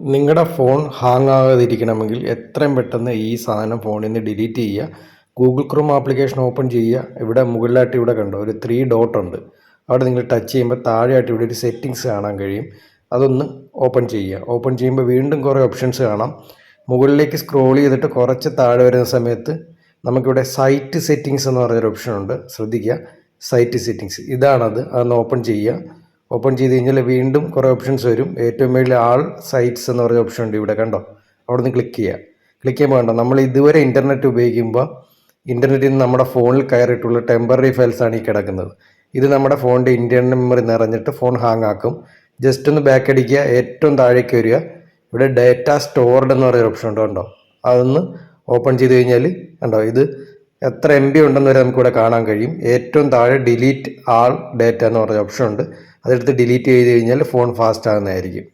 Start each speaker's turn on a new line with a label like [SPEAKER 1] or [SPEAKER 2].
[SPEAKER 1] നിങ്ങളുടെ phone hang ആകാതിരിക്കണമെങ്കിൽ എത്രയും പെട്ടെന്ന് ഈ സാധനം ഫോണിൽ നിന്ന് ഡിലീറ്റ് ചെയ്യുക. ഗൂഗിൾ ക്രോം ആപ്ലിക്കേഷൻ ഓപ്പൺ ചെയ്യുക. ഇവിടെ മുകളിലായിട്ട് ഇവിടെ കണ്ടോ? ഒരു ത്രീ ഡോട്ട് ഉണ്ട്. അവിടെ നിങ്ങൾ ടച്ച് ചെയ്യുമ്പോൾ താഴെയായിട്ട് ഇവിടെ ഒരു സെറ്റിങ്സ് കാണാൻ കഴിയും. അതൊന്ന് ഓപ്പൺ ചെയ്യുക. ഓപ്പൺ ചെയ്യുമ്പോൾ വീണ്ടും കുറേ ഓപ്ഷൻസ് കാണാം. മുകളിലേക്ക് സ്ക്രോൾ ചെയ്തിട്ട് കുറച്ച് താഴെ വരുന്ന സമയത്ത് നമുക്കിവിടെ സൈറ്റ് സെറ്റിങ്സ് എന്ന് പറഞ്ഞൊരു ഓപ്ഷൻ ഉണ്ട്. ശ്രദ്ധിക്കുക. Site settings. ഇതാണത്. അതൊന്ന് ഓപ്പൺ ചെയ്യുക. ഓപ്പൺ ചെയ്ത് കഴിഞ്ഞാൽ വീണ്ടും കുറേ ഓപ്ഷൻസ് വരും. ഏറ്റവും മേളിൽ ആൾ സൈറ്റ്സ് എന്ന് പറഞ്ഞ ഓപ്ഷൻ ഉണ്ട് ഇവിടെ കണ്ടോ? അവിടെ നിന്ന് ക്ലിക്ക് ചെയ്യുക. ക്ലിക്ക് ചെയ്യുമ്പോൾ കണ്ടോ? നമ്മൾ ഇതുവരെ ഇന്റർനെറ്റ് ഉപയോഗിക്കുമ്പോൾ ഇന്റർനെറ്റിൽ നിന്ന് നമ്മുടെ ഫോണിൽ കയറിയിട്ടുള്ള ടെമ്പററി ഫയൽസ് ആണ് ഈ കിടക്കുന്നത്. ഇത് നമ്മുടെ ഫോണിന്റെ ഇന്റേർണൽ മെമ്മറി നിറഞ്ഞിട്ട് ഫോൺ ഹാങ് ആക്കും. ജസ്റ്റ് ഒന്ന് ബാക്ക് അടിക്കുക ഏറ്റവും താഴേക്ക് വരിക. ഇവിടെ ഡേറ്റ സ്റ്റോർഡ് എന്ന് പറയുന്ന ഓപ്ഷൻ ഉണ്ട് കണ്ടോ? അതൊന്ന് ഓപ്പൺ ചെയ്ത് കഴിഞ്ഞാൽ കണ്ടോ? ഇത് എത്ര എം ബി ഉണ്ടെന്ന് വരെ നമുക്കിവിടെ കാണാൻ കഴിയും. ഏറ്റവും താഴെ ഡിലീറ്റ് ആൾ ഡേറ്റ എന്ന് പറഞ്ഞ ഓപ്ഷൻ ഉണ്ട്. അതെടുത്ത് ഡിലീറ്റ് ചെയ്ത് കഴിഞ്ഞാൽ ഫോൺ ഫാസ്റ്റ് ആകുന്നതായിരിക്കും